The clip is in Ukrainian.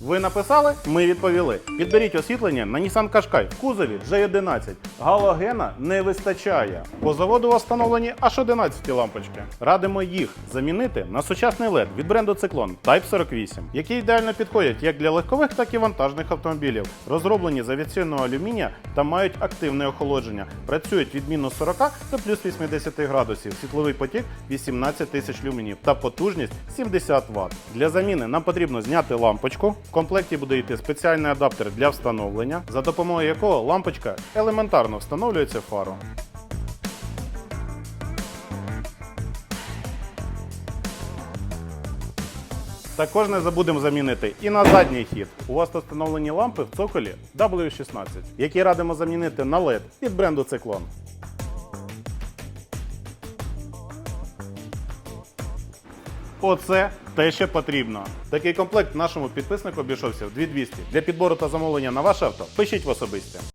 Ви написали, ми відповіли. Підберіть освітлення на Nissan Qashqai в кузові J11. Галогена не вистачає. По заводу встановлені аж 11 лампочки. Радимо їх замінити на сучасний LED від бренду Cyclone Type 48, які ідеально підходять як для легкових, так і вантажних автомобілів. Розроблені з авіаційного алюмінія та мають активне охолодження. Працюють від мінус 40 до плюс 80 градусів. Світловий потік 18 тисяч люменів та потужність 70 Вт. Для заміни нам потрібно зняти лампочку. В комплекті буде йти спеціальний адаптер для встановлення, за допомогою якого лампочка елементарно встановлюється в фару. Також не забудемо замінити і на задній хід. У вас встановлені лампи в цоколі W16, які радимо замінити на LED від бренду Cyclone. Оце те, що потрібно. Такий комплект нашому підписнику обійшовся в 2200. Для підбору та замовлення на ваше авто пишіть в особисті.